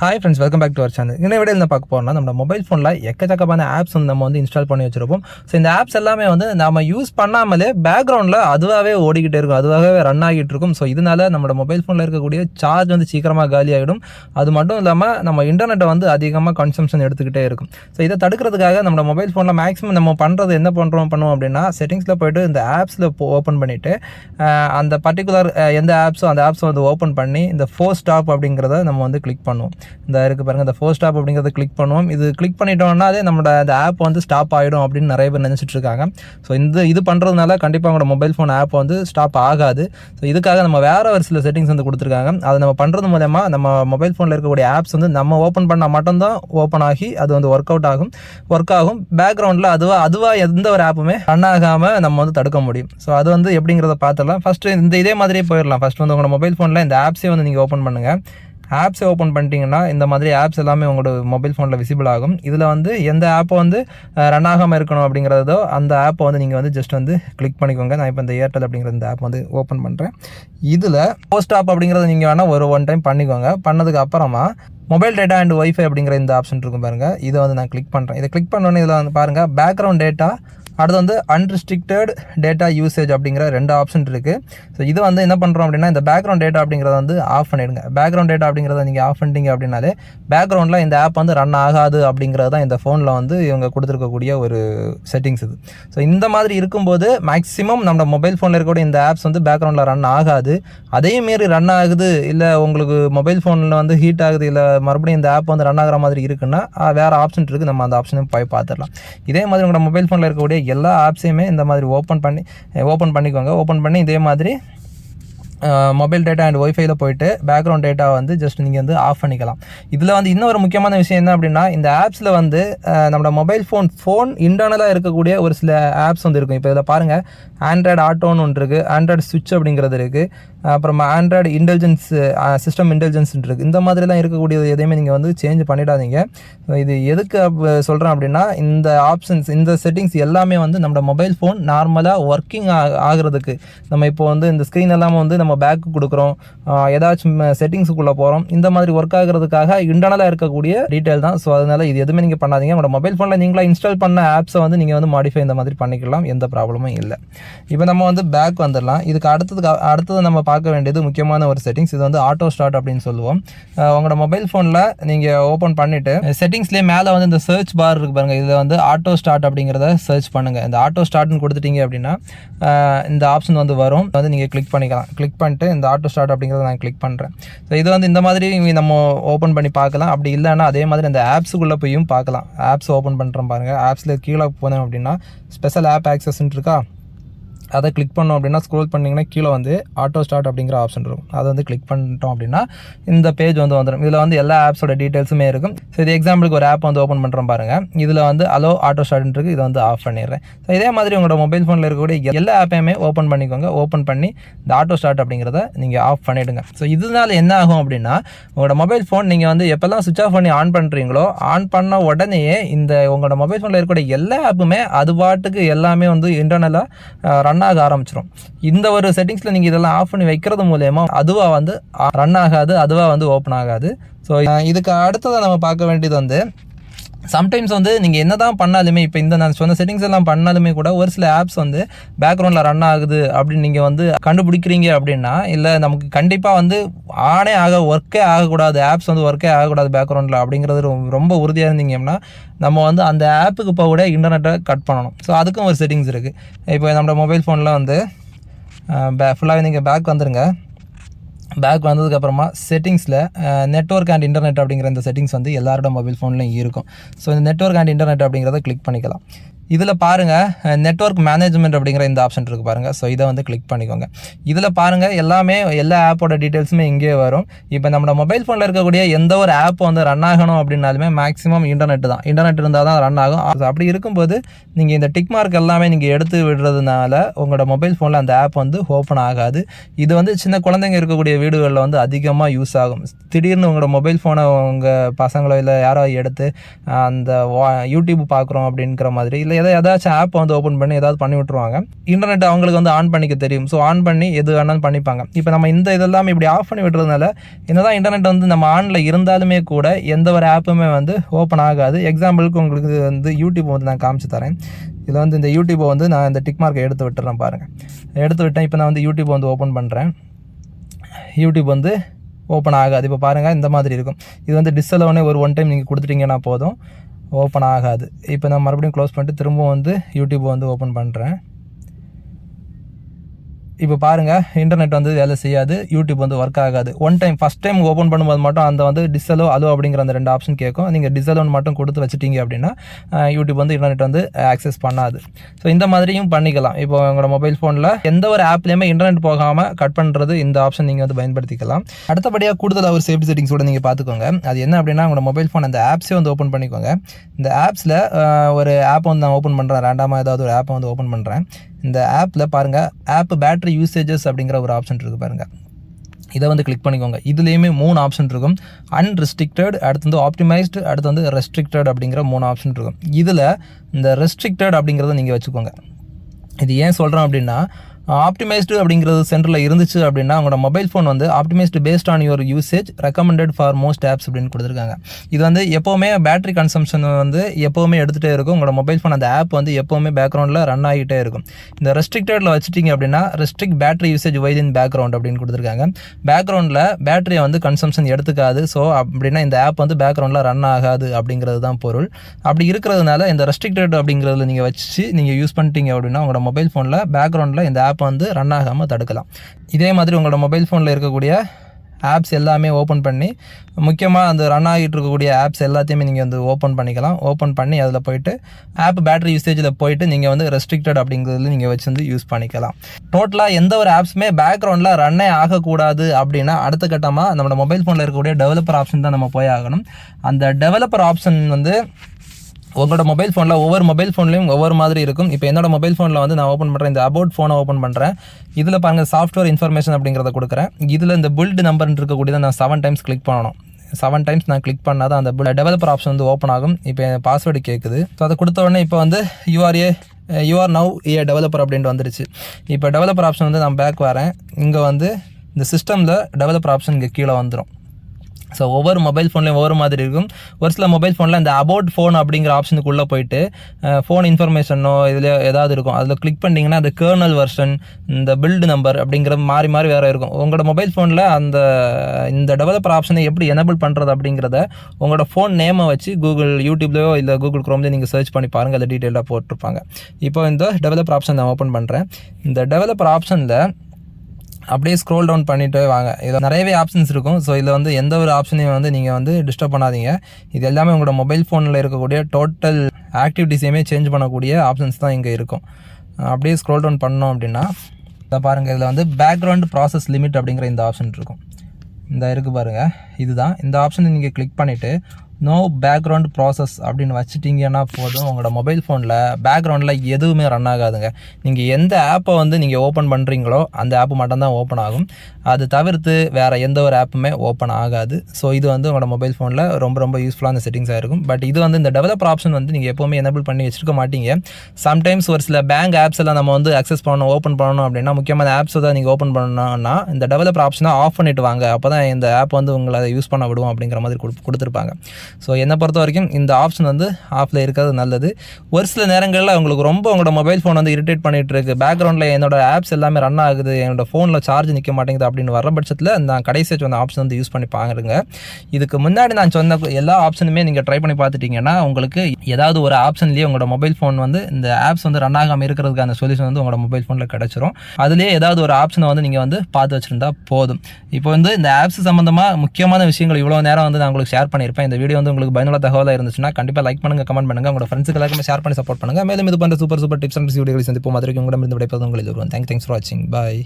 Hi friends welcome back to our channel இன்னும் விட என்ன பார்க்க போறோம்னா நம்ம மொபைல் ஃபோனில் எக்கச்சக்கமான ஆப்ஸ் வந்து நம்ம வந்து இன்ஸ்டால் பண்ணி வச்சிருப்போம். ஸோ இந்த ஆப்ஸ் எல்லாமே வந்து நம்ம யூஸ் பண்ணாமலே பேக்ரவுண்டில் அதுவாகவே ஓடிக்கிட்டே இருக்கும் அதுவாகவே ரன் ஆகிட்டு இருக்கும். ஸோ இதனால நம்ம மொபைல் ஃபோனில் இருக்கக்கூடிய சார்ஜ் வந்து சீக்கிரமாக காலி ஆகிடும் அது மட்டும் இல்லாமல் நம்ம இன்டர்நெட்டை வந்து அதிகமாக கன்சம்ஷன் எடுத்துக்கிட்டே இருக்கும். ஸோ இதை தடுக்கிறதுக்காக நம்ம மொபைல் ஃபோனில் மேக்ஸிமம் நம்ம பண்ணுறது என்ன பண்ணுறோம் பண்ணுவோம் அப்படின்னா செட்டிங்ஸில் போய்ட்டு இந்த ஆப்ஸில் ஓப்பன் பண்ணிவிட்டு அந்த பர்டிகுலர் எந்த ஆப்ஸோ அந்த ஆப்ஸை வந்து ஓப்பன் பண்ணி இந்த ஃபோர் ஸ்டாப் அப்படிங்கிறத நம்ம வந்து கிளிக் பண்ணுவோம். இந்த இருக்குது பாருங்கள் இந்த ஃபோர் ஸ்டாப் அப்படிங்கிறத கிளிக் பண்ணுவோம். இது கிளிக் பண்ணிட்டோம்னா அதே நம்மளோட அந்த ஆப் வந்து ஸ்டாப் ஆகிடும் அப்படின்னு நிறைய பேர் நினச்சிட்டு இருக்காங்க. ஸோ இந்த இது பண்ணுறதுனால கண்டிப்பாக உங்களோட மொபைல் ஃபோன் ஆப் வந்து ஸ்டாப் ஆகாது. ஸோ இதுக்காக நம்ம வேறு ஒரு சில செட்டிங்ஸ் வந்து கொடுத்துருக்காங்க. அதை நம்ம பண்ணுறது மூலயமா நம்ம மொபைல் ஃபோனில் இருக்கக்கூடிய ஆப்ஸ் வந்து நம்ம ஓப்பன் பண்ணால் மட்டும்தான் ஓப்பன் ஆகி அது வந்து ஒர்க் அவுட் ஆகும். ஒர்க் ஆகும். பேக்ரவுண்டில் அதுவாக அதுவாக எந்த ஒரு ஆப்புமே ரன் ஆகாமல் நம்ம வந்து தடுக்க முடியும். ஸோ அது வந்து எப்படிங்கிறத பார்த்துடலாம். ஃபஸ்ட்டு இந்த இதே மாதிரியே போயிடலாம். ஃபஸ்ட் வந்து உங்களோட மொபைல் ஃபோனில் இந்த ஆப்ஸே வந்து நீங்கள் ஓப்பன் பண்ணுங்கள் ஆப்ஸை ஓப்பன் பண்ணிட்டீங்கன்னா இந்த மாதிரி ஆப்ஸ் எல்லாமே உங்களோட மொபைல் ஃபோனில் விசிபிள் ஆகும். இதில் வந்து எந்த ஆப்பை வந்து ரன் ஆகாமல் இருக்கணும் அப்படிங்கிறதோ அந்த ஆப்பை வந்து நீங்கள் வந்து ஜஸ்ட் வந்து கிளிக் பண்ணிக்கோங்க. நான் இப்போ இந்த ஏர்டெல் அப்படிங்கிற இந்த ஆப் வந்து ஓப்பன் பண்ணுறேன் இதில் போஸ்ட் ஆப் அப்படிங்கிறத நீங்கள் வேணால் ஒரு ஒன் டைம் பண்ணிக்கோங்க. பண்ணதுக்கு அப்புறமா மொபைல் டேட்டா அண்ட் ஒய்ஃபை அப்படிங்கிற இந்த ஆப்ஷன் இருக்கும் பாருங்கள் இதை வந்து நான் கிளிக் பண்ணுறேன் இதை கிளிக் பண்ணோன்னே இதில் வந்து பாருங்கள் பேக்ரவுண்ட் டேட்டா அடுத்து வந்து அன்ரிஸ்ட்ரிக்டட் டேட்டா யூசேஜ் அப்படிங்கிற ரெண்டு ஆப்ஷன் இருக்குது ஸோ இது வந்து என்ன பண்ணுறோம் அப்படின்னா இந்த பேக்ரவுண்ட் டேட்டா அப்படிங்கிறத வந்து ஆஃப் பண்ணிடுங்க. பேக்ரவுண்ட் டேட்டா அப்படிங்கிறத நீங்கள் ஆஃப் பண்ணிட்டீங்க அப்படின்னாலே பேக்ரவுண்டில் இந்த ஆப் வந்து ரன் ஆகாது அப்படிங்கிறது தான் இந்த ஃபோனில் வந்து இவங்க கொடுத்துருக்கக்கூடிய ஒரு செட்டிங்ஸ் இது. ஸோ இந்த மாதிரி இருக்கும்போது மேக்ஸிமம் நம்ம மொபைல் ஃபோனில் இருக்கக்கூடிய இந்த ஆப்ஸ் வந்து பேக்ரவுண்டில் ரன் ஆகாது. அதே மாரி ரன் ஆகுது இல்லை உங்களுக்கு மொபைல் ஃபோனில் வந்து ஹீட் ஆகுது இல்லை மறுபடியும் இந்த ஆப் வந்து ரன் ஆகிற மாதிரி இருக்குன்னா வேறு ஆப்ஷன் இருக்குது நம்ம அந்த ஆப்ஷனையும் போய் பார்த்துடலாம். இதே மாதிரி உங்களோட மொபைல் ஃபோனில் இருக்கக்கூடிய எல்லா ஆப்ஸையுமே இந்த மாதிரி ஓப்பன் பண்ணி ஓப்பன் பண்ணிக்கோங்க. ஓப்பன் பண்ணி இதே மாதிரி மொபைல் டேட்டா அண்ட் ஒய்ஃபைல போயிட்டு பேக்ரவுண்ட் டேட்டா வந்து ஜஸ்ட் நீங்கள் வந்து ஆஃப் பண்ணிக்கலாம். இதில் வந்து இன்னொரு முக்கியமான விஷயம் என்ன அப்படின்னா இந்த ஆப்ஸில் வந்து நம்மளோட மொபைல் ஃபோன் ஃபோன் இன்டர்னலாக இருக்கக்கூடிய ஒரு சில ஆப்ஸ் வந்து இருக்கும். இப்போ இதில் பாருங்கள் ஆண்ட்ராய்டு ஆட்டோன்னு ஒன்று இருக்குது ஆண்ட்ராய்டு சுவிட்ச் அப்படிங்கிறது இருக்குது அப்புறமா ஆண்ட்ராய்டு இன்டெலிஜென்ஸ் சிஸ்டம் இன்டெலிஜென்ஸ் இருக்குது இந்த மாதிரிலாம் இருக்கக்கூடியது எதையுமே நீங்கள் வந்து சேஞ்ச் பண்ணிடாதீங்க. இது எதுக்கு சொல்கிறேன் அப்படின்னா இந்த ஆப்ஷன்ஸ் இந்த செட்டிங்ஸ் எல்லாமே வந்து நம்ம மொபைல் ஃபோன் நார்மலாக ஒர்க்கிங் ஆகிறதுக்கு. நம்ம இப்போ வந்து இந்த ஸ்க்ரீன் எல்லாமே வந்து நம்ம பேக்கு கொடுக்குறோம். ஏதாச்சும் செட்டிங்ஸுக்குள்ளே போகிறோம் இந்த மாதிரி ஒர்க் ஆகிறதுக்காக இன்டர்னலாக இருக்கக்கூடிய டீட்டெயில் தான். ஸோ அதனால் இது எதுவுமே நீங்கள் பண்ணாதீங்க. உங்களோட மொபைல் ஃபோனில் நீங்களாக இன்ஸ்டால் பண்ண ஆப்ஸை வந்து நீங்கள் வந்து மாடிஃபை இந்த மாதிரி பண்ணிக்கலாம். எந்த ப்ராப்ளமும் இல்லை. இப்போ நம்ம வந்து பேக் வந்துடலாம். இதுக்கு அடுத்ததுக்கு அடுத்தது நம்ம பார்க்க வேண்டியது முக்கியமான ஒரு செட்டிங்ஸ் இது வந்து ஆட்டோ ஸ்டார்ட் அப்படின்னு சொல்லுவோம். உங்களோட மொபைல் ஃபோனில் நீங்கள் ஓப்பன் பண்ணிவிட்டு செட்டிங்ஸ்லேயே மேலே வந்து இந்த சர்ச் பார் இருக்கு பாருங்கள் இதில் வந்து ஆட்டோ ஸ்டார்ட் அப்படிங்கிறத சர்ச் பண்ணுங்கள் இந்த ஆட்டோ ஸ்டார்ட்னு கொடுத்துட்டீங்க அப்படின்னா இந்த ஆப்ஷன் வந்து வரும். வந்து நீங்கள் கிளிக் பண்ணிக்கலாம். கிளிக் பண்ணிட்டு இந்த ஆட்டோ ஸ்டார்ட் அப்படிங்கிறத நான் கிளிக் பண்ணுறேன் ஸோ இது வந்து இந்த மாதிரி நம்ம ஓப்பன் பண்ணி பார்க்கலாம். அப்படி இல்லைன்னா அதே மாதிரி இந்த ஆப்ஸுக்குள்ளே போயும் பார்க்கலாம். ஆப்ஸ் ஓப்பன் பண்ணுறோம் பாருங்கள் ஆப்ஸில் கீழே போனேன் அப்படின்னா ஸ்பெஷல் ஆப் ஆக்சஸ்ன்ட்டு இருக்கா? அதை கிளிக் பண்ணோம் அப்படின்னா ஸ்க்ரோல் பண்ணிங்கன்னா கீழே வந்து ஆட்டோ ஸ்டார்ட் அப்படிங்கிற ஆப்ஷன் இருக்கும். அதை வந்து கிளிக் பண்ணிட்டோம் அப்படின்னா இந்த பேஜ் வந்து வந்துடும் இதில் வந்து எல்லா ஆப்ஸோட டீட்டெயில்ஸுமே இருக்கும். ஸோ இது எக்ஸாம்பிளுக்கு ஒரு ஆப் வந்து ஓப்பன் பண்ணுறோம் பாருங்கள் இதில் வந்து அலோ ஆட்டோ ஸ்டார்ட் இருக்குது இதை வந்து ஆஃப் பண்ணிடுறேன். ஸோ இதே மாதிரி உங்களோட மொபைல் ஃபோனில் இருக்கக்கூடிய எல்லா ஆப்பையுமே ஓப்பன் பண்ணிக்கோங்க. ஓப்பன் பண்ணி இந்த ஆட்டோ ஸ்டார்ட் அப்படிங்கிறத நீங்கள் ஆஃப் பண்ணிவிடுங்க ஸோ இதனால என்ன ஆகும் அப்படின்னா உங்களோட மொபைல் ஃபோன் நீங்கள் வந்து எப்போல்லாம் சுவிச் ஆஃப் பண்ணி ஆன் பண்ணுறீங்களோ ஆன் பண்ண உடனேயே இந்த உங்களோட மொபைல் ஃபோனில் இருக்கக்கூடிய எல்லா ஆப்புமே அது பாட்டுக்கு எல்லாமே வந்து இன்டர்னலாக ரன் ரன் ஆக ஆரம்பிச்சிடும் இந்த ஒரு செட்டிங்ஸில் நீங்கள் இதெல்லாம் ஆஃப் பண்ணி வைக்கிறது மூலயமா அதுவாக வந்து ரன் ஆகாது அதுவாக வந்து ஓப்பன் ஆகாது. ஸோ இதுக்கு அடுத்ததை நம்ம பார்க்க வேண்டியது வந்து சம்டைம்ஸ் வந்து நீங்கள் என்ன தான் பண்ணாலுமே இப்போ இந்த நான் சொன்ன செட்டிங்ஸ் எல்லாம் பண்ணாலுமே கூட ஒரு சில ஆப்ஸ் வந்து பேக்ரவுண்டில் ரன் ஆகுது அப்படின்னு நீங்கள் வந்து கண்டுபிடிக்கிறீங்க அப்படின்னா இல்லை நமக்கு கண்டிப்பாக வந்து ஆனே ஆக ஒர்க்கே ஆகக்கூடாது ஆப்ஸ் வந்து ஒர்க்கே ஆகக்கூடாது பேக்ரவுண்டில் அப்படிங்கிறது ரொம்ப உறுதியாக இருந்தீங்கன்னா நம்ம வந்து அந்த ஆப்புக்கு போக கூட இன்டர்நெட்டை கட் பண்ணணும். ஸோ அதுக்கும் ஒரு செட்டிங்ஸ் இருக்குது இப்போ நம்மளோட மொபைல் ஃபோனில் வந்து பே ஃபுல்லாகவே நீங்கள் பேக் வந்துடுங்க பேக் வந்ததுக்கப்புறமா செட்டிங்ஸில் நெட்ஒர்க் அண்ட் இன்டர்நெட் அப்படிங்கிற இந்த செட்டிங்ஸ் வந்து எல்லாரோட மொபைல் ஃபோன்லையும் இருக்கும். ஸோ இந்த நெட்ஒர்க் அண்ட் இன்டர்நெட் அப்படிங்கிறத கிளிக் பண்ணிக்கலாம். இதில் பாருங்கள் நெட்ஒர்க் மேனேஜ்மெண்ட் அப்படிங்கிற இந்த ஆப்ஷன் இருக்குது பாருங்கள் ஸோ இதை வந்து கிளிக் பண்ணிக்கோங்க. இதில் பாருங்கள் எல்லாமே எல்லா ஆப்போட டீட்டெயில்ஸுமே இங்கே வரும். இப்போ நம்ம மொபைல் ஃபோனில் இருக்கக்கூடிய எந்த ஒரு ஆப் வந்து ரன் ஆகணும் அப்படின்னாலுமே மேக்ஸிமம் இன்டர்நெட் தான். இன்டர்நெட் இருந்தால் தான் ரன் ஆகும். அப்படி இருக்கும்போது நீங்கள் இந்த டிக் மார்க் எல்லாமே நீங்கள் எடுத்து விடுறதுனால உங்களோட மொபைல் ஃபோனில் அந்த ஆப் வந்து ஓப்பன் ஆகாது. இது வந்து சின்ன குழந்தைங்க இருக்கக்கூடிய வீடுகளில் வந்து அதிகமாக யூஸ் ஆகும். திடீர்னு உங்களோட மொபைல் ஃபோனை உங்கள் பசங்களோ இல்லை யாரோ எடுத்து அந்த யூடியூப் பார்க்குறோம் அப்படிங்கிற மாதிரி இல்லை எதை ஏதாச்சும் ஆப் வந்து ஓப்பன் பண்ணி ஏதாவது பண்ணி விட்டுருவாங்க. இன்டர்நெட் அவங்களுக்கு வந்து ஆன் பண்ணிக்க தெரியும். ஸோ ஆன் பண்ணி எது வேணாலும் பண்ணிப்பாங்க. இப்போ நம்ம இந்த இதெல்லாம் இப்படி ஆஃப் பண்ணி விட்டுறதுனால என்னதான் இன்டர்நெட் வந்து நம்ம ஆனில் இருந்தாலுமே கூட எந்த ஒரு ஆப்புமே வந்து ஓப்பன் ஆகாது. எக்ஸாம்பிளுக்கு உங்களுக்கு வந்து யூடியூப் வந்து நான் காமிச்சு தரேன். இதில் வந்து இந்த யூடியூப்பை வந்து நான் இந்த டிக் மார்க்கை எடுத்து விட்டுறேன் பாருங்கள் எடுத்து விட்டேன். இப்போ நான் வந்து யூடியூப் வந்து ஓப்பன் பண்ணுறேன் யூடியூப் வந்து ஓப்பன் ஆகாது. இப்போ பாருங்கள் இந்த மாதிரி இருக்கும். இது வந்து டிஸ்அலோனே ஒரு ஒன் டைம் நீங்கள் கொடுத்துட்டிங்கன்னா போதும். ஓப்பன் ஆகாது. இப்போ நான் மறுபடியும் க்ளோஸ் பண்ணிட்டு திரும்பவும் வந்து யூடியூப் வந்து ஓப்பன் பண்ணுறேன் இப்போ பாருங்கள் இன்டர்நெட் வந்து வேலை செய்யாது யூடியூப் வந்து ஒர்க் ஆகாது. One time first time open பண்ணும்போது மட்டும் அந்த வந்து டிஸ்அலோ அலோ அப்படிங்கிற அந்த ரெண்டு ஆப்ஷன் கேட்கும் நீங்கள் டிஸ்அலோன்னு மட்டும் கொடுத்து வச்சுட்டீங்க அப்படின்னா யூடியூப் வந்து இன்டர்நெட் வந்து ஆக்சஸ் பண்ணாது. ஸோ இந்த மாதிரியும் பண்ணிக்கலாம். இப்போ உங்களோட மொபைல் ஃபோனில் எந்த ஒரு ஆப்லேயுமே இன்டர்நெட் போகாமல் கட் பண்ணுறது இந்த ஆப்ஷன் நீங்கள் வந்து பயன்படுத்திக்கலாம். அடுத்தபடியாக கூடுதலாக ஒரு சேஃப்டி செட்டிங்ஸோட நீங்கள் பார்த்துக்கோங்க அது என்ன அப்படின்னா உங்களோட மொபைல் ஃபோன் அந்த ஆப்ஸே வந்து ஓப்பன் பண்ணிக்கோங்க. இந்த ஆப்ஸில் ஒரு ஆப் வந்து நான் ஓப்பன் பண்ணுறேன் ரேண்டமாக ஏதாவது ஒரு ஆப்பை வந்து ஓப்பன் பண்ணுறேன் இந்த ஆப்பில் பாருங்கள் ஆப் பேட்டரி யூசேஜஸ் அப்படிங்கிற ஒரு ஆப்ஷன் இருக்குது பாருங்கள் இதை வந்து கிளிக் பண்ணிக்கோங்க. இதுலேயுமே மூணு ஆப்ஷன் இருக்கும். அன்ரெஸ்ட்ரிக்டட் அடுத்து வந்து ஆப்டிமைஸ்டு அடுத்து வந்து ரெஸ்ட்ரிக்டட் அப்படிங்கிற மூணு ஆப்ஷன் இருக்கும். இதில் இந்த ரெஸ்ட்ரிக்டட் அப்படிங்கிறத நீங்கள் வச்சுக்கோங்க. இது ஏன் சொல்கிறேன் அப்படின்னா ஆப்டிமைஸ்டு அப்படிங்கிறது சென்டரில் இருந்துச்சு அப்படின்னா உங்களோட மொபைல் ஃபோன் வந்து optimised based on your usage recommended for most apps அப்படின்னு கொடுத்துருக்காங்க. இது வந்து எப்போவுமே பேட்டரி கன்சம்ஷன் வந்து எப்போவுமே எடுத்துகிட்டே இருக்கும். உங்களோட மொபைல் ஃபோன் அந்த ஆப் வந்து எப்போவுமே பேக்ரவுண்டில் ரன் ஆகிட்டே இருக்கும். இந்த ரெஸ்ட்ரிக்டடில் வச்சுட்டிங்க அப்படின்னா ரெஸ்ட்ரிக்ட் பேட்டரி யூசேஜ் வைத் இன் பேக்ரவுண்ட் அப்படின்னு கொடுத்துருக்காங்க. பேக்ரவுண்டில் பேட்டரியை வந்து கன்சம்ஷன் எடுத்துக்காது. ஸோ அப்படின்னா இந்த ஆப் வந்து பேக்ரவுண்டில் ரன் ஆகாது அப்படிங்கிறது தான் பொருள். அப்படி இருக்கிறதுனால இந்த ரெஸ்ட்ரிக்டட் அப்படிங்கிறதுல நீங்கள் வச்சு நீங்கள் யூஸ் பண்ணிட்டீங்க அப்படின்னா உங்களோட மொபைல் ஃபோனில் பேக்ரவுண்டில் இந்த ஆப் ஆப் வந்து ரன் ஆகாமல் தடுக்கலாம். இதே மாதிரி உங்களோட மொபைல் ஃபோனில் இருக்கக்கூடிய ஆப்ஸ் எல்லாமே ஓப்பன் பண்ணி முக்கியமாக அந்த ரன் ஆகிட்டு இருக்கக்கூடிய ஆப்ஸ் எல்லாத்தையுமே நீங்கள் வந்து ஓப்பன் பண்ணிக்கலாம். ஓப்பன் பண்ணி அதில் போயிட்டு ஆப் பேட்டரி யூசேஜில் போயிட்டு நீங்கள் வந்து ரெஸ்ட்ரிக்டட் அப்படிங்கிறதுல நீங்கள் வச்சு வந்து யூஸ் பண்ணிக்கலாம் டோட்டலாக எந்த ஒரு ஆப்ஸுமே பேக்ரவுண்டில் ரன்னே ஆகக்கூடாது அப்படின்னா அடுத்த கட்டமாக நம்மளோட மொபைல் ஃபோனில் இருக்கக்கூடிய டெவலப்பர் ஆப்ஷன் தான் நம்ம போய் ஆகணும். அந்த டெவலப்பர் ஆப்ஷன் வந்து உங்களோட மொபைல் ஃபோனில் ஒவ்வொரு மொபைல் ஃபோன்லையும் ஒவ்வொரு மாதிரி இருக்கும். இப்போ என்னோட மொபைல் ஃபோனில் வந்து நான் ஓப்பன் பண்ணுறேன் இந்த அபவுட் ஃபோனை ஓப்பன் பண்ணுறேன் இதில் பாருங்கள் சாஃப்ட்வேர் இன்ஃபர்மேஷன் அப்படிங்கிறத கொடுக்குறேன். இதில் இந்த பில்டு நம்பர்னு இருக்கக்கூடியதை நான் செவன் டைம்ஸ் கிளிக் பண்ணணும். செவன் டைம்ஸ் நான் கிளிக் பண்ணால் தான் அந்த டெவலப்பர் ஆப்ஷன் வந்து ஓப்பன் ஆகும். இப்போ என் பாஸ்வேர்டு கேட்குது ஸோ அதை கொடுத்த உடனே இப்போ வந்து you are a you are now a developer அப்படின்ட்டு வந்துருச்சு. இப்போ டெவலப்பர் ஆப்ஷன் வந்து நான் பேக் வரேன். இங்கே வந்து இந்த சிஸ்டமில் டெவலப்பர் ஆப்ஷன் இங்கே கீழே வந்துடும் ஸோ ஒவ்வொரு மொபைல் ஃபோன்லேயும் ஒவ்வொரு மாதிரி இருக்கும். ஒரு சில மொபைல் ஃபோனில் இந்த அபவுட் ஃபோன் அப்படிங்கிற ஆப்ஷனுக்குள்ளே போயிட்டு ஃபோன் இன்ஃபர்மேஷனோ இதில் ஏதாவது இருக்கும். அதில் கிளிக் பண்ணிங்கன்னா அந்த கேர்னல் வெர்ஷன் இந்த பில்டு நம்பர் அப்படிங்கிற மாறி மாறி வேறு இருக்கும். உங்களோட மொபைல் ஃபோனில் அந்த இந்த டெவலப்பர் ஆப்ஷனை எப்படி எனபிள் பண்ணுறது அப்படிங்கிறத உங்களோட ஃபோன் நேமை வச்சு கூகுள் யூடியூப்லேயோ இல்லை கூகுள் க்ரோம்லேயோ நீங்கள் சர்ச் பண்ணி பாருங்கள் அதில் டீட்டெயிலாக போட்டிருப்பாங்க. இப்போ இந்த டெவலப்பர் ஆப்ஷன் நான் ஓப்பன் பண்ணுறேன் இந்த டெவலப்பர் ஆப்ஷனில் அப்படியே ஸ்க்ரோல் டவுன் பண்ணிட்டு வாங்க. இதில் நிறையவே ஆப்ஷன்ஸ் இருக்கும். ஸோ இதில் வந்து எந்த ஒரு ஆப்ஷனையும் வந்து நீங்கள் வந்து டிஸ்டர்ப் பண்ணாதீங்க. இது எல்லாமே உங்களோட மொபைல் ஃபோனில் இருக்கக்கூடிய டோட்டல் ஆக்டிவிட்டிஸையுமே சேஞ்ச் பண்ணக்கூடிய ஆப்ஷன்ஸ் தான் இங்கே இருக்கும். அப்படியே ஸ்க்ரோல் டவுன் பண்ணோம் அப்படின்னா இதை பாருங்கள் இதில் வந்து பேக்ரவுண்ட் ப்ராசஸ் லிமிட் அப்படிங்கிற இந்த ஆப்ஷன் இருக்கும். இந்த இருக்குது பாருங்கள் இதுதான். இந்த ஆப்ஷனை நீங்கள் கிளிக் பண்ணிவிட்டு நோ பேக்ரவுண்ட் ப்ராசஸ் அப்படின்னு வச்சுட்டிங்கன்னா போதும். உங்களோட மொபைல் ஃபோனில் பேக்ரவுண்டில் எதுவுமே ரன் ஆகாதுங்க. நீங்கள் எந்த ஆப்பை வந்து நீங்கள் ஓப்பன் பண்ணுறீங்களோ அந்த ஆப் மட்டும்தான் ஓப்பன் ஆகும். அது தவிர்த்து வேறு எந்த ஒரு ஆப்புமே ஓப்பன் ஆகாது. ஸோ இது வந்து உங்களோட மொபைல் ஃபோனில் ரொம்ப ரொம்ப யூஸ்ஃபுல்லான செட்டிங்ஸாக இருக்கும். பட் இது வந்து இந்த டெவலப்பர் ஆப்ஷன் வந்து நீங்கள் எப்போவுமே எனபிள் பண்ணி வச்சுருக்க மாட்டீங்க. சம்டைம்ஸ் ஒரு சில பேங்க் ஆப்ஸ் எல்லாம் நம்ம வந்து அக்சஸ் பண்ணணும் ஓப்பன் பண்ணணும் அப்படின்னா முக்கியமான ஆப்ஸ் தான் நீங்கள் ஓப்பன் பண்ணணும்னா இந்த டெவலப்பர் ஆப்ஷனை ஆஃப் பண்ணிட்டு வாங்க. அப்போ தான் இந்த ஆப் வந்து உங்களை யூஸ் பண்ண விடுவோம் அப்படிங்கிற மாதிரி கொடு- கொடுத்துருப்பாங்க. ஸோ என்னை பொறுத்த வரைக்கும் இந்த ஆப்ஷன் வந்து ஆஃபில் இருக்கிறது நல்லது. ஒரு சில நேரங்களில் உங்களுக்கு ரொம்ப உங்களோட மொபைல் ஃபோன் வந்து இரிட்டேட் பண்ணிட்டு இருக்கு. பேக்ரவுண்டில் என்னோட ஆப்ஸ் எல்லாமே ரன் ஆகுது. என்னோட ஃபோனில் சார்ஜ் நிற்க மாட்டேங்குது அப்படின்னு வர பட்சத்தில் நான் கடைசி சொன்ன ஆப்ஷன் வந்து யூஸ் பண்ணி பாருங்க. இதுக்கு முன்னாடி நான் சொன்ன எல்லா ஆப்ஷனுமே நீங்கள் ட்ரை பண்ணி பார்த்துட்டிங்கன்னா உங்களுக்கு ஏதாவது ஒரு ஆப்ஷன்லேயே உங்களோட மொபைல் ஃபோன் வந்து இந்த ஆப்ஸ் வந்து ரன் ஆகாமல் இருக்கிறதுக்கான சொல்யூஷன் வந்து உங்களோட மொபைல் ஃபோனில் கிடச்சிரும். அதுலேயே ஏதாவது ஒரு ஆப்ஷனை வந்து நீங்கள் வந்து பார்த்து வச்சுருந்தா போதும். இப்போ வந்து இந்த ஆப்ஸ் சம்மந்தமாக முக்கியமான விஷயங்கள் இவ்வளோ நேரம் வந்து நான் உங்களுக்கு ஷேர் பண்ணியிருப்பேன். இந்த வீடியோ வந்து உங்களுக்கு பயனுள்ள தகவலாக இருந்துச்சுன்னா கண்டிப்பாக லைக் பண்ணுங்கள் கமெண்ட் பண்ணுங்கள் உங்களோட ஃப்ரெண்ட்ஸுக்கு எல்லாருமே ஷேர் பண்ணி சப்போர்ட் பண்ணுங்கள் மேலும் இது பண்ணுற super super tips and videos சந்திப்போம். மாதிரி உங்களிடம் இருந்து விடைப்பது உங்களில் வருவோம் தேங்க் தேங்க்ஸ் ஃபார் வாட்சிங் பாய்